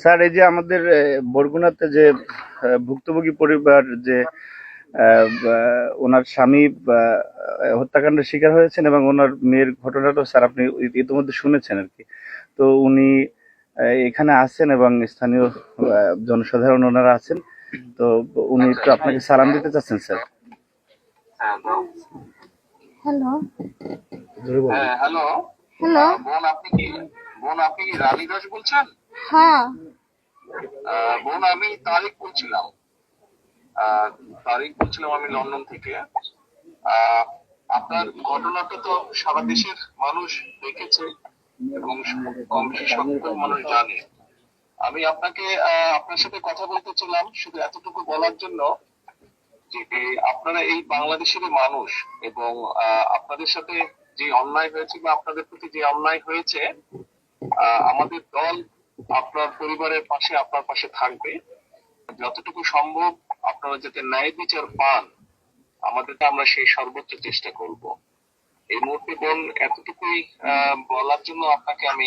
Sir এই যে আমাদের বরগুনাতে যে ভুক্তভোগী পরিবার যে আহ, ওনার স্বামী আহ, হত্যাকাণ্ডের শিকার হয়েছেন এবং ওনার মেয়ের ঘটনাটা স্যার আপনি ইতিমধ্যে শুনেছেন আর কি। তো উনি এখানে আছেন এবং স্থানীয় জনসাধারণ ওনারা আছেন। তো উনি একটু আপনাকে সালাম দিতে চাচ্ছেন স্যার। হ্যালো। হ্যাঁ হ্যালো। হ্যালো। আপনি কি? বোন আপনি রানী দাস বলছেন? হ্যাঁ। বোন আমি তারিক বলছিলাম। তারিক বলছিলাম আমি লন্ডন থেকে। আপনার ঘটনাটা তো সারা দেশের মানুষ দেখেছে এবং কম বেশি সকল মানুষ জানে। আমি আপনাকে আপনার সাথে কথা বলতে ছিলাম শুধু এতটুকু বলার জন্য যে আপনারা এই বাংলাদেশের মানুষ এবং আহ, আপনাদের সাথে যে অন্যায় হয়েছে বা আপনাদের প্রতি যে অন্যায় হয়েছে আমাদের দল আপনার পরিবারের পাশে আপনার পাশে থাকবে। যতটুকু সম্ভব আপনারা যাতে ন্যায় বিচার পান আমাদের আমরা সেই সর্বোচ্চ চেষ্টা করব। এই মুহূর্তে বোন এতটুকুই বলার জন্য আপনাকে আমি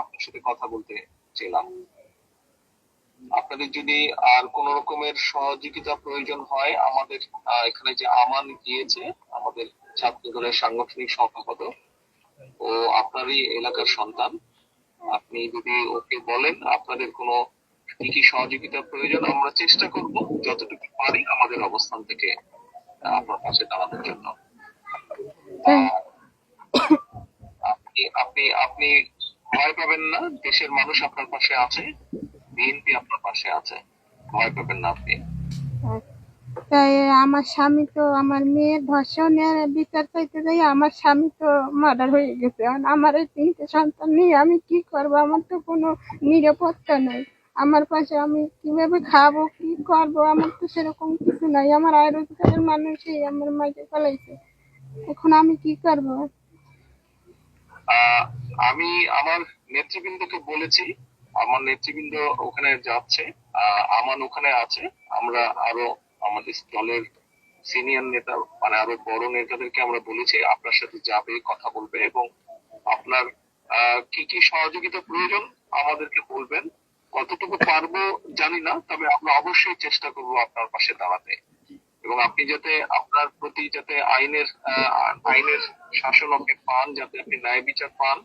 আপনার সাথে কথা বলতে ছিলাম আপনাদের যদি আর কোন রকমের সহযোগিতা প্রয়োজন হয়, আমাদের এখানে যে আমান গিয়েছে, আমাদের ছাত্র দলের সাংগঠনিক সম্পাদক ও আপনারই এলাকার সন্তান। আপনি যদি ওকে বলেন আপনাদের কোনো কি কি সহযোগিতা প্রয়োজন আমরা চেষ্টা করব যতটুকু পারি আমাদের অবস্থান থেকে আপনার পাশে দাঁড়ানোর জন্য। হ্যাঁ। আপনি আপনি আপনি ভয় পাবেন না দেশের মানুষ আপনার পাশে আছে বিএনপি আপনার পাশে আছে। ভয় পাবেন না আপনি। তাই আমার স্বামী তো আমার মেয়ের ধর্ষণের বিচার চাইতে যাই, আমার স্বামী তো মার্ডার হয়ে গেছে। আমার এই তিনটে সন্তান নিয়ে আমি কি করব? আমার তো কোনো নিরাপত্তা নেই। আমার পাশে আমি কীভাবে খাব, কি করব? আমার তো সেরকম কিছু নাই। আমার আয় রোজগারের মানুষই আমার মাকে ফেলাইছে এখন আমি কি করব? আমি আমার নেতৃবৃন্দকে বলেছি, আমার নেতৃবৃন্দ ওখানে যাচ্ছে আমান ওখানে আছে। আমরা আরও আমাদের দলের সিনিয়র নেতা মানে আরও বড় নেতাদেরকে আমরা বলেছি, আপনার সাথে যাবে, কথা বলবে এবং আপনার কি কি সহযোগিতা প্রয়োজন আমাদেরকে বলবেন। কতটুকু পারব জানি না, তবে আমরা অবশ্যই চেষ্টা করব আপনার পাশে দাঁড়াতে। এবং আপনি যাতে আপনার প্রতি যাতে আইনের আইনের শাসন আপনি পান, যাতে আপনি ন্যায় বিচার পান,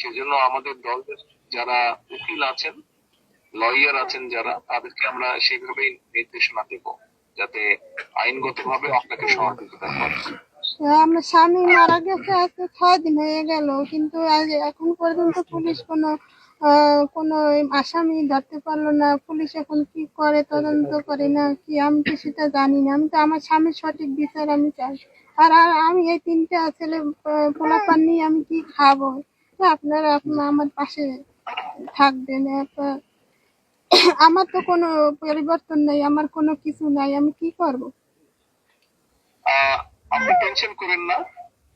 সেজন্য আমাদের দলের যারা উকিল আছেন লয়ার আছেন যারা, তাদেরকে আমরা সেইভাবেই নির্দেশনা দেব। যাতে আইনগতভাবে আপনাকে সহযোগিতা করে আমার স্বামী মারা গেছে আজকে ছয় দিন হয়ে গেল কিন্তু আজ এখন পর্যন্ত পুলিশ কোনো আহ, কোনো আসামি ধরতে পারল না পুলিশ এখন কি করে তদন্ত করে না কি আমি তো সেটা জানি না আমি তো আমার স্বামীর সঠিক বিচার আমি চাই। আর আমি এই তিনটা ছেলে আহ, পোলাপান নিয়ে আমি কি খাব? আপনারা আপনার আমার পাশে থাকবেন একটা- আমার তো কোনো পরিবর্তন নেই, আমার কোনো কিছু নাই, আমি কি করব? আপনি টেনশন করেন না,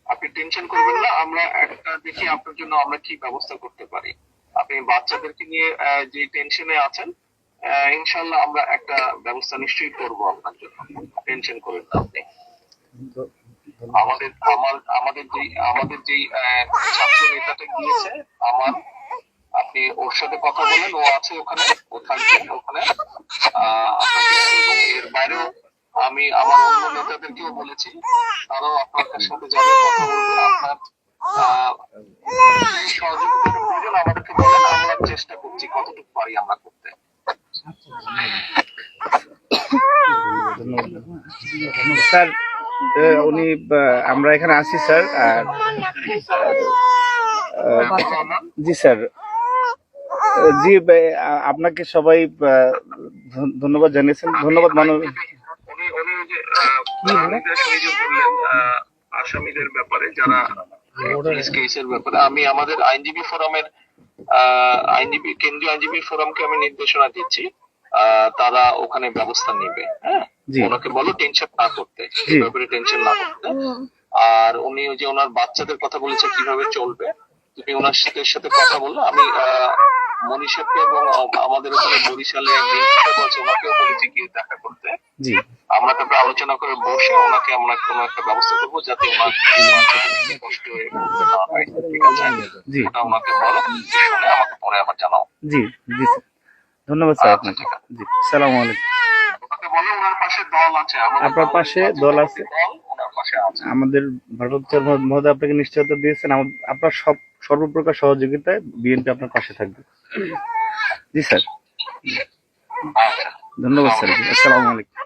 আপনি টেনশন করবেন না, আমরা একটা দেখি আপনার জন্য আমরা কি ব্যবস্থা করতে পারি। আপনি বাচ্চাদেরকে নিয়ে যে টেনশনে আছেন ইনশাল্লাহ আমরা একটা ব্যবস্থা নিশ্চয়ই করব আপনার জন্য। টেনশন করেন না আপনি। আমাদের আমাদের যে আমাদের যে ছাত্র নেতাটা গিয়েছে, আমার আপনি ওর সাথে কথা বলেন ও আছে ওখানে ও থাকবে ওখানে। এবং এর বাইরেও আমি আমার অন্য নেতাদেরকেও বলেছি তারাও আপনার সাথে যাবে কথা বলবে আপনার সহযোগিতার প্রয়োজন আমাদেরকে বলেন আমরা চেষ্টা করছি কতটুকু পারি আমরা করতে। স্যার উনি আমরা এখানে আছি স্যার আর জি স্যার জি আপনাকে সবাই ধন্যবাদ জানিয়েছেন। ধন্যবাদ মানব আসামিদের ব্যাপারে যারা কেসের ব্যাপারে আমি আমাদের আইনজীবী ফোরামের আইনজীবী কেন্দ্রীয় আইনজীবী ফোরামকে আমি নির্দেশনা দিচ্ছি। তারা ওখানে ব্যবস্থা নেবে হ্যাঁ। ওনাকে বলো টেনশন না করতে ব্যাপারে টেনশন না করতে। আর উনি যে ওনার বাচ্চাদের কথা বলেছে কীভাবে চলবে? তুমি ওনার সাথে সাথে কথা বলল আমি মনীষাকে এবং আমাদের ওখানে বরিশালে ওনাকেও বলেছি গিয়ে দেখা করতে। জি। আমরা তারপরে আলোচনা করে বসে ওনাকে আমরা কোনো একটা ব্যবস্থা করব যাতে ওনার কষ্ট হয়ে না হয় ঠিক আছে? জি। ওটা ওনাকে বলো শুনে আমাকে পরে আবার জানাও। জি জি ধন্যবাদ স্যার আচ্ছা, আপনাকে জি সালাম আলাইকুম। ওনাকে বলো ওনার পাশে দল আছে। আমাদের আপনার পাশে দল আছে। আমাদের ভারত মহোদয় আপনাকে নিশ্চয়তা দিয়েছেন। আপনার সব সর্বপ্রকার সহযোগিতায় বিএনপি আপনার পাশে থাকবে। জি স্যার। ধন্যবাদ স্যার। আসসালামু আলাইকুম।